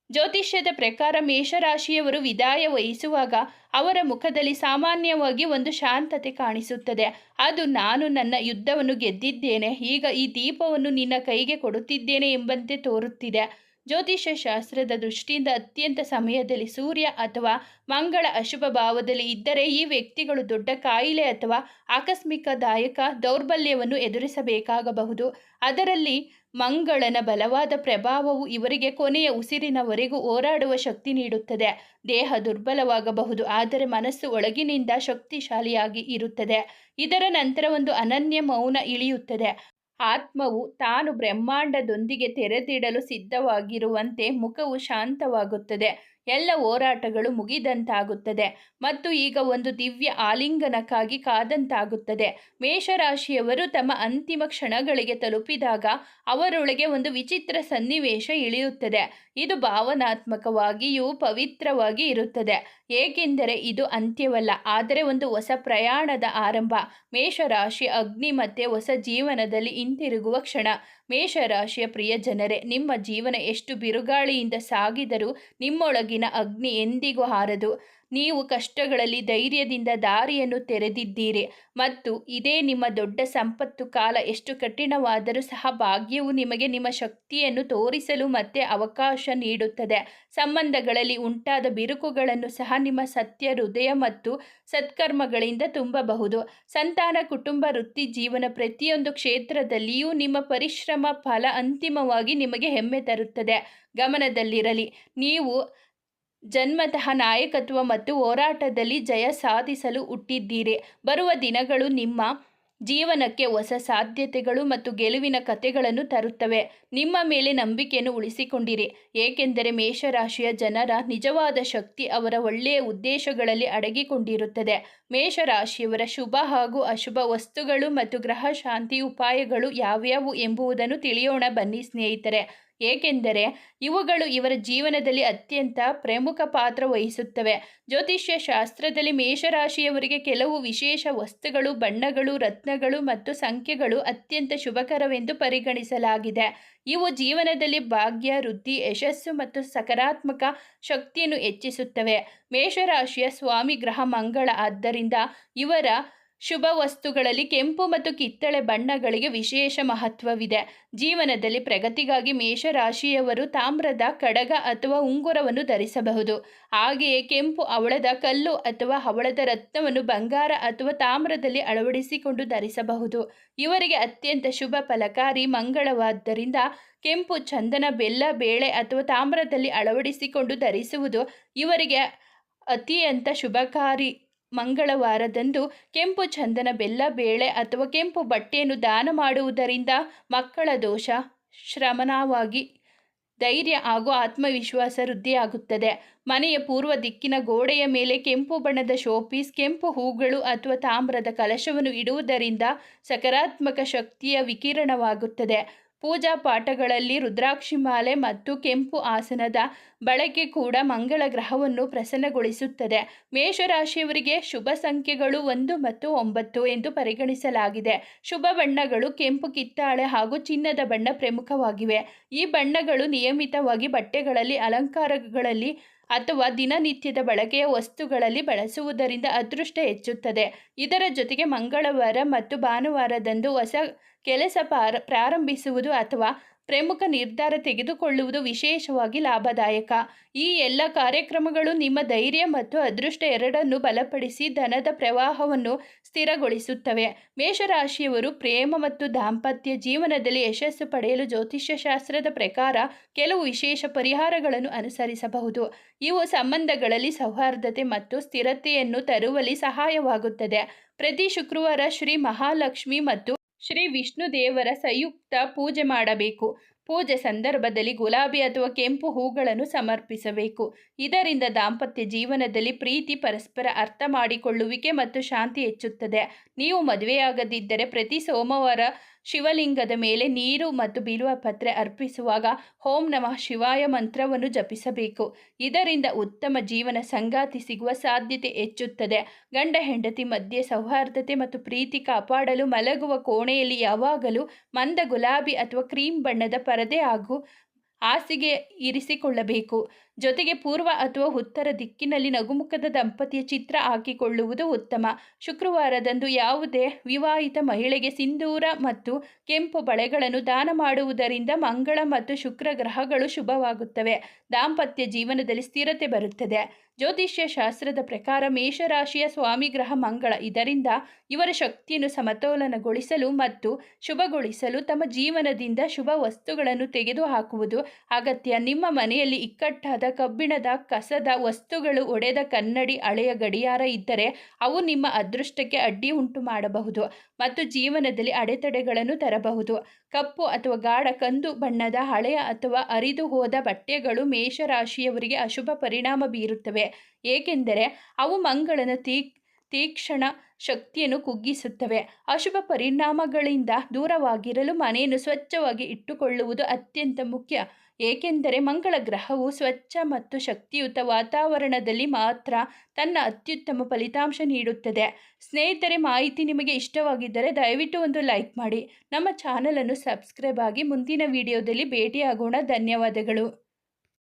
ಜ್ಯೋತಿಷ್ಯದ ಪ್ರಕಾರ ಮೇಷರಾಶಿಯವರು ವಿದಾಯ ವಹಿಸುವಾಗ ಅವರ ಮುಖದಲ್ಲಿ ಸಾಮಾನ್ಯವಾಗಿ ಒಂದು ಶಾಂತತೆ ಕಾಣಿಸುತ್ತದೆ. ಅದು ನಾನು ನನ್ನ ಯುದ್ಧವನ್ನು ಗೆದ್ದಿದ್ದೇನೆ. ಈಗ ಈ ದೀಪವನ್ನು ನಿನ್ನ ಕೈಗೆ ಕೊಡುತ್ತಿದ್ದೇನೆ ಎಂಬಂತೆ ತೋರುತ್ತಿದೆ. ಜ್ಯೋತಿಷ್ಯ ಶಾಸ್ತ್ರದ ದೃಷ್ಟಿಯಿಂದ ಅತ್ಯಂತ ಸಮಯದಲ್ಲಿ ಸೂರ್ಯ ಅಥವಾ ಮಂಗಳ ಅಶುಭ ಭಾವದಲ್ಲಿ ಇದ್ದರೆ ಈ ವ್ಯಕ್ತಿಗಳು ದೊಡ್ಡ ಕಾಯಿಲೆ ಅಥವಾ ಆಕಸ್ಮಿಕದಾಯಕ ದೌರ್ಬಲ್ಯವನ್ನು ಎದುರಿಸಬೇಕಾಗಬಹುದು. ಅದರಲ್ಲಿ ಮಂಗಳನ ಬಲವಾದ ಪ್ರಭಾವವು ಇವರಿಗೆ ಕೊನೆಯ ಉಸಿರಿನವರೆಗೂ ಹೋರಾಡುವ ಶಕ್ತಿ ನೀಡುತ್ತದೆ. ದೇಹ ದುರ್ಬಲವಾಗಬಹುದು, ಆದರೆ ಮನಸ್ಸು ಒಳಗಿನಿಂದ ಶಕ್ತಿಶಾಲಿಯಾಗಿ ಇರುತ್ತದೆ. ಇದರ ನಂತರ ಒಂದು ಅನನ್ಯ ಮೌನ ಇಳಿಯುತ್ತದೆ. ಆತ್ಮವು ತಾನು ಬ್ರಹ್ಮಾಂಡದೊಂದಿಗೆ ತೆರೆದಿಡಲು ಸಿದ್ಧವಾಗಿರುವಂತೆ ಮುಖವು ಶಾಂತವಾಗುತ್ತದೆ. ಎಲ್ಲ ಹೋರಾಟಗಳು ಮುಗಿದಂತಾಗುತ್ತದೆ ಮತ್ತು ಈಗ ಒಂದು ದಿವ್ಯ ಆಲಿಂಗನಕ್ಕಾಗಿ ಕಾದಂತಾಗುತ್ತದೆ. ಮೇಷರಾಶಿಯವರು ತಮ್ಮ ಅಂತಿಮ ಕ್ಷಣಗಳಿಗೆ ತಲುಪಿದಾಗ ಅವರೊಳಗೆ ಒಂದು ವಿಚಿತ್ರ ಸನ್ನಿವೇಶ ಇಳಿಯುತ್ತದೆ. ಇದು ಭಾವನಾತ್ಮಕವಾಗಿಯೂ ಪವಿತ್ರವಾಗಿ ಇರುತ್ತದೆ. ಏಕೆಂದರೆ ಇದು ಅಂತ್ಯವಲ್ಲ, ಆದರೆ ಒಂದು ಹೊಸ ಪ್ರಯಾಣದ ಆರಂಭ. ಮೇಷರಾಶಿ ಅಗ್ನಿ ಮತ್ತೆ ಹೊಸ ಜೀವನದಲ್ಲಿ ಹಿಂತಿರುಗುವ ಕ್ಷಣ. ಮೇಷರಾಶಿಯ ಪ್ರಿಯ ಜನರೇ ನಿಮ್ಮ ಜೀವನ ಎಷ್ಟು ಬಿರುಗಾಳಿಯಿಂದ ಸಾಗಿದರೂ ನಿಮ್ಮೊಳಗಿನ ಅಗ್ನಿ ಎಂದಿಗೂ ಹಾರದು. ನೀವು ಕಷ್ಟಗಳಲ್ಲಿ ಧೈರ್ಯದಿಂದ ದಾರಿಯನ್ನು ತೆರೆದಿದ್ದೀರಿ ಮತ್ತು ಇದೇ ನಿಮ್ಮ ದೊಡ್ಡ ಸಂಪತ್ತು. ಕಾಲ ಎಷ್ಟು ಕಠಿಣವಾದರೂ ಸಹ ಭಾಗ್ಯವು ನಿಮಗೆ ನಿಮ್ಮ ಶಕ್ತಿಯನ್ನು ತೋರಿಸಲು ಮತ್ತೆ ಅವಕಾಶ ನೀಡುತ್ತದೆ. ಸಂಬಂಧಗಳಲ್ಲಿ ಉಂಟಾದ ಬಿರುಕುಗಳನ್ನು ಸಹ ನಿಮ್ಮ ಸತ್ಯ, ಹೃದಯ ಮತ್ತು ಸತ್ಕರ್ಮಗಳಿಂದ ತುಂಬಬಹುದು. ಸಂತಾನ, ಕುಟುಂಬ, ವೃತ್ತಿ ಜೀವನ ಪ್ರತಿಯೊಂದು ಕ್ಷೇತ್ರದಲ್ಲಿಯೂ ನಿಮ್ಮ ಪರಿಶ್ರಮ ಫಲ ಅಂತಿಮವಾಗಿ ನಿಮಗೆ ಹೆಮ್ಮೆ ತರುತ್ತದೆ. ಗಮನದಲ್ಲಿರಲಿ, ನೀವು ಜನ್ಮತಃ ನಾಯಕತ್ವ ಮತ್ತು ಹೋರಾಟದಲ್ಲಿ ಜಯ ಸಾಧಿಸಲು ಹುಟ್ಟಿದ್ದೀರಿ. ಬರುವ ದಿನಗಳು ನಿಮ್ಮ ಜೀವನಕ್ಕೆ ಹೊಸ ಸಾಧ್ಯತೆಗಳು ಮತ್ತು ಗೆಲುವಿನ ಕಥೆಗಳನ್ನು ತರುತ್ತವೆ. ನಿಮ್ಮ ಮೇಲೆ ನಂಬಿಕೆಯನ್ನು ಉಳಿಸಿಕೊಂಡಿರಿ. ಏಕೆಂದರೆ ಮೇಷರಾಶಿಯ ಜನರ ನಿಜವಾದ ಶಕ್ತಿ ಅವರ ಒಳ್ಳೆಯ ಉದ್ದೇಶಗಳಲ್ಲಿ ಅಡಗಿಕೊಂಡಿರುತ್ತದೆ. ಮೇಷರಾಶಿಯವರ ಶುಭ ಹಾಗೂ ಅಶುಭ ವಸ್ತುಗಳು ಮತ್ತು ಗ್ರಹ ಶಾಂತಿ ಉಪಾಯಗಳು ಯಾವ್ಯಾವು ಎಂಬುದನ್ನು ತಿಳಿಯೋಣ ಬನ್ನಿ ಸ್ನೇಹಿತರೆ. ಏಕೆಂದರೆ ಇವುಗಳು ಇವರ ಜೀವನದಲ್ಲಿ ಅತ್ಯಂತ ಪ್ರಮುಖ ಪಾತ್ರ ವಹಿಸುತ್ತವೆ. ಜ್ಯೋತಿಷ್ಯ ಶಾಸ್ತ್ರದಲ್ಲಿ ಮೇಷರಾಶಿಯವರಿಗೆ ಕೆಲವು ವಿಶೇಷ ವಸ್ತುಗಳು, ಬಣ್ಣಗಳು, ರತ್ನಗಳು ಮತ್ತು ಸಂಖ್ಯೆಗಳು ಅತ್ಯಂತ ಶುಭಕರವೆಂದು ಪರಿಗಣಿಸಲಾಗಿದೆ. ಇವು ಜೀವನದಲ್ಲಿ ಭಾಗ್ಯ, ವೃದ್ಧಿ, ಯಶಸ್ಸು ಮತ್ತು ಸಕಾರಾತ್ಮಕ ಶಕ್ತಿಯನ್ನು ಹೆಚ್ಚಿಸುತ್ತವೆ. ಮೇಷರಾಶಿಯ ಸ್ವಾಮಿ ಗ್ರಹ ಮಂಗಳ ಆದ್ದರಿಂದ ಇವರ ಶುಭ ವಸ್ತುಗಳಲ್ಲಿ ಕೆಂಪು ಮತ್ತು ಕಿತ್ತಳೆ ಬಣ್ಣಗಳಿಗೆ ವಿಶೇಷ ಮಹತ್ವವಿದೆ. ಜೀವನದಲ್ಲಿ ಪ್ರಗತಿಗಾಗಿ ಮೇಷರಾಶಿಯವರು ತಾಮ್ರದ, ಕಡಗ ಅಥವಾ ಉಂಗುರವನ್ನು ಧರಿಸಬಹುದು. ಹಾಗೆಯೇ ಕೆಂಪು ಅವಳದ ಕಲ್ಲು ಅಥವಾ ಅವಳದ ರತ್ನವನ್ನು ಬಂಗಾರ ಅಥವಾ ತಾಮ್ರದಲ್ಲಿ ಅಳವಡಿಸಿಕೊಂಡು ಧರಿಸಬಹುದು. ಇವರಿಗೆ ಅತ್ಯಂತ ಶುಭ ಫಲಕಾರಿ ಮಂಗಳವಾದ್ದರಿಂದ ಕೆಂಪು ಚಂದನ, ಬೆಲ್ಲ, ಬೇಳೆ ಅಥವಾ ತಾಮ್ರದಲ್ಲಿ ಅಳವಡಿಸಿಕೊಂಡು ಧರಿಸುವುದು ಇವರಿಗೆ ಅತ್ಯಂತ ಶುಭಕಾರಿ ಮಂಗಳವಾರದಂದು ಕೆಂಪು ಚಂದನ ಬೆಲ್ಲ ಬೇಳೆ ಅಥವಾ ಕೆಂಪು ಬಟ್ಟೆಯನ್ನು ದಾನ ಮಾಡುವುದರಿಂದ ಮಕ್ಕಳ ದೋಷ ಶ್ರಮನವಾಗಿ ಧೈರ್ಯ ಹಾಗೂ ಆತ್ಮವಿಶ್ವಾಸ ವೃದ್ಧಿಯಾಗುತ್ತದೆ. ಮನೆಯ ಪೂರ್ವ ದಿಕ್ಕಿನ ಗೋಡೆಯ ಮೇಲೆ ಕೆಂಪು ಬಣ್ಣದ ಶೋಪೀಸ್, ಕೆಂಪು ಹೂಗಳು ಅಥವಾ ತಾಮ್ರದ ಕಲಶವನ್ನು ಇಡುವುದರಿಂದ ಸಕಾರಾತ್ಮಕ ಶಕ್ತಿಯ ವಿಕಿರಣವಾಗುತ್ತದೆ. ಪೂಜಾ ಪಾಠಗಳಲ್ಲಿ ರುದ್ರಾಕ್ಷಿ ಮಾಲೆ ಮತ್ತು ಕೆಂಪು ಆಸನದ ಬಳಕೆ ಕೂಡ ಮಂಗಳ ಗ್ರಹವನ್ನು ಪ್ರಸನ್ನಗೊಳಿಸುತ್ತದೆ. ಮೇಷರಾಶಿಯವರಿಗೆ ಶುಭ ಸಂಖ್ಯೆಗಳು ಒಂದು ಮತ್ತು ಒಂಬತ್ತು ಎಂದು ಪರಿಗಣಿಸಲಾಗಿದೆ. ಶುಭ ಬಣ್ಣಗಳು ಕೆಂಪು ಕಿತ್ತಾಳೆ ಹಾಗೂ ಚಿನ್ನದ ಬಣ್ಣ ಪ್ರಮುಖವಾಗಿವೆ. ಈ ಬಣ್ಣಗಳು ನಿಯಮಿತವಾಗಿ ಬಟ್ಟೆಗಳಲ್ಲಿ, ಅಲಂಕಾರಗಳಲ್ಲಿ ಅಥವಾ ದಿನನಿತ್ಯದ ಬಳಕೆಯ ವಸ್ತುಗಳಲ್ಲಿ ಬಳಸುವುದರಿಂದ ಅದೃಷ್ಟ ಹೆಚ್ಚುತ್ತದೆ. ಇದರ ಜೊತೆಗೆ ಮಂಗಳವಾರ ಮತ್ತು ಭಾನುವಾರದಂದು ಹೊಸ ಕೆಲಸ ಪಾರ, ಪ್ರಾರಂಭಿಸುವುದು ಅಥವಾ ಪ್ರಮುಖ ನಿರ್ಧಾರ ತೆಗೆದುಕೊಳ್ಳುವುದು ವಿಶೇಷವಾಗಿ ಲಾಭದಾಯಕ. ಈ ಎಲ್ಲ ಕಾರ್ಯಕ್ರಮಗಳು ನಿಮ್ಮ ಧೈರ್ಯ ಮತ್ತು ಅದೃಷ್ಟ ಎರಡನ್ನು ಬಲಪಡಿಸಿ ಧನದ ಪ್ರವಾಹವನ್ನು ಸ್ಥಿರಗೊಳಿಸುತ್ತವೆ. ಮೇಷರಾಶಿಯವರು ಪ್ರೇಮ ಮತ್ತು ದಾಂಪತ್ಯ ಜೀವನದಲ್ಲಿ ಯಶಸ್ಸು ಪಡೆಯಲು ಜ್ಯೋತಿಷ್ಯಶಾಸ್ತ್ರದ ಪ್ರಕಾರ ಕೆಲವು ವಿಶೇಷ ಪರಿಹಾರಗಳನ್ನು ಅನುಸರಿಸಬಹುದು. ಇವು ಸಂಬಂಧಗಳಲ್ಲಿ ಸೌಹಾರ್ದತೆ ಮತ್ತು ಸ್ಥಿರತೆಯನ್ನು ತರುವಲ್ಲಿ ಸಹಾಯವಾಗುತ್ತದೆ. ಪ್ರತಿ ಶುಕ್ರವಾರ ಶ್ರೀ ಮಹಾಲಕ್ಷ್ಮಿ ಮತ್ತು ಶ್ರೀ ವಿಷ್ಣು ದೇವರ ಸಂಯುಕ್ತ ಪೂಜೆ ಮಾಡಬೇಕು. ಪೂಜೆ ಸಂದರ್ಭದಲ್ಲಿ ಗುಲಾಬಿ ಅಥವಾ ಕೆಂಪು ಹೂಗಳನ್ನು ಸಮರ್ಪಿಸಬೇಕು. ಇದರಿಂದ ದಾಂಪತ್ಯ ಜೀವನದಲ್ಲಿ ಪ್ರೀತಿ ಪರಸ್ಪರ ಅರ್ಥ ಮಾಡಿಕೊಳ್ಳುವಿಕೆ ಮತ್ತು ಶಾಂತಿ ಹೆಚ್ಚುತ್ತದೆ. ನೀವು ಮದುವೆಯಾಗದಿದ್ದರೆ ಪ್ರತಿ ಸೋಮವಾರ ಶಿವಲಿಂಗದ ಮೇಲೆ ನೀರು ಮತ್ತು ಬಿಲ್ವ ಪತ್ರೆ ಅರ್ಪಿಸುವಾಗ ಓಂ ನಮಃ ಶಿವಾಯ ಮಂತ್ರವನ್ನು ಜಪಿಸಬೇಕು. ಇದರಿಂದ ಉತ್ತಮ ಜೀವನ ಸಂಗಾತಿ ಸಿಗುವ ಸಾಧ್ಯತೆ ಹೆಚ್ಚುತ್ತದೆ. ಗಂಡ ಹೆಂಡತಿ ಮಧ್ಯೆ ಸೌಹಾರ್ದತೆ ಮತ್ತು ಪ್ರೀತಿ ಕಾಪಾಡಲು ಮಲಗುವ ಕೋಣೆಯಲ್ಲಿ ಯಾವಾಗಲೂ ಮಂದ ಗುಲಾಬಿ ಅಥವಾ ಕ್ರೀಮ್ ಬಣ್ಣದ ಪರದೆ ಹಾಗೂ ಹಾಸಿಗೆ ಇರಿಸಿಕೊಳ್ಳಬೇಕು. ಜೊತೆಗೆ ಪೂರ್ವ ಅಥವಾ ಉತ್ತರ ದಿಕ್ಕಿನಲ್ಲಿ ನಗುಮುಖದ ದಂಪತಿಯ ಚಿತ್ರ ಹಾಕಿಕೊಳ್ಳುವುದು ಉತ್ತಮ. ಶುಕ್ರವಾರದಂದು ಯಾವುದೇ ವಿವಾಹಿತ ಮಹಿಳೆಗೆ ಸಿಂಧೂರ ಮತ್ತು ಕೆಂಪು ಬಳೆಗಳನ್ನು ದಾನ ಮಾಡುವುದರಿಂದ ಮಂಗಳ ಮತ್ತು ಶುಕ್ರ ಗ್ರಹಗಳು ಶುಭವಾಗುತ್ತವೆ. ದಾಂಪತ್ಯ ಜೀವನದಲ್ಲಿ ಸ್ಥಿರತೆ ಬರುತ್ತದೆ. ಜ್ಯೋತಿಷ್ಯ ಶಾಸ್ತ್ರದ ಪ್ರಕಾರ ಮೇಷರಾಶಿಯ ಸ್ವಾಮಿ ಗ್ರಹ ಮಂಗಳ. ಇದರಿಂದ ಇವರ ಶಕ್ತಿಯನ್ನು ಸಮತೋಲನಗೊಳಿಸಲು ಮತ್ತು ಶುಭಗೊಳಿಸಲು ತಮ್ಮ ಜೀವನದಿಂದ ಶುಭ ವಸ್ತುಗಳನ್ನು ತೆಗೆದುಹಾಕುವುದು ಅಗತ್ಯ. ನಿಮ್ಮ ಮನೆಯಲ್ಲಿ ಇಕ್ಕಟ್ಟಾದ ಕಬ್ಬಿಣದ ಕಸದ ವಸ್ತುಗಳು ಒಡೆದ ಕನ್ನಡಿ ಹಳೆಯ ಗಡಿಯಾರ ಇದ್ದರೆ ಅವು ನಿಮ್ಮ ಅದೃಷ್ಟಕ್ಕೆ ಅಡ್ಡಿ ಉಂಟು ಮಾಡಬಹುದು ಮತ್ತು ಜೀವನದಲ್ಲಿ ಅಡೆತಡೆಗಳನ್ನು ತರಬಹುದು. ಕಪ್ಪು ಅಥವಾ ಗಾಢ, ಕಂದು ಬಣ್ಣದ, ಹಳೆಯ ಅಥವಾ ಅರಿದು ಹೋದ ಬಟ್ಟೆಗಳು ಮೇಷರಾಶಿಯವರಿಗೆ ಅಶುಭ ಪರಿಣಾಮ ಬೀರುತ್ತವೆ. ಏಕೆಂದರೆ ಅವು ಮಂಗಳನ ತೀ, ತೀಕ್ಷ್ಣ ಶಕ್ತಿಯನ್ನು ಕುಗ್ಗಿಸುತ್ತವೆ. ಅಶುಭ ಪರಿಣಾಮಗಳಿಂದ ದೂರವಾಗಿರಲು ಮನೆಯನ್ನು ಸ್ವಚ್ಛವಾಗಿ ಇಟ್ಟುಕೊಳ್ಳುವುದು ಅತ್ಯಂತ ಮುಖ್ಯ. ಏಕೆಂದರೆ ಮಂಗಳ ಗ್ರಹವು ಸ್ವಚ್ಛ ಮತ್ತು ಶಕ್ತಿಯುತ ವಾತಾವರಣದಲ್ಲಿ ಮಾತ್ರ ತನ್ನ ಅತ್ಯುತ್ತಮ ಫಲಿತಾಂಶ ನೀಡುತ್ತದೆ. ಸ್ನೇಹಿತರೆ, ಮಾಹಿತಿ ನಿಮಗೆ ಇಷ್ಟವಾಗಿದ್ದರೆ ದಯವಿಟ್ಟು ಒಂದು ಲೈಕ್ ಮಾಡಿ. ನಮ್ಮ ಚಾನಲನ್ನು ಸಬ್ಸ್ಕ್ರೈಬ್ ಆಗಿ ಮುಂದಿನ ವಿಡಿಯೋದಲ್ಲಿ ಭೇಟಿಯಾಗೋಣ. ಧನ್ಯವಾದಗಳು.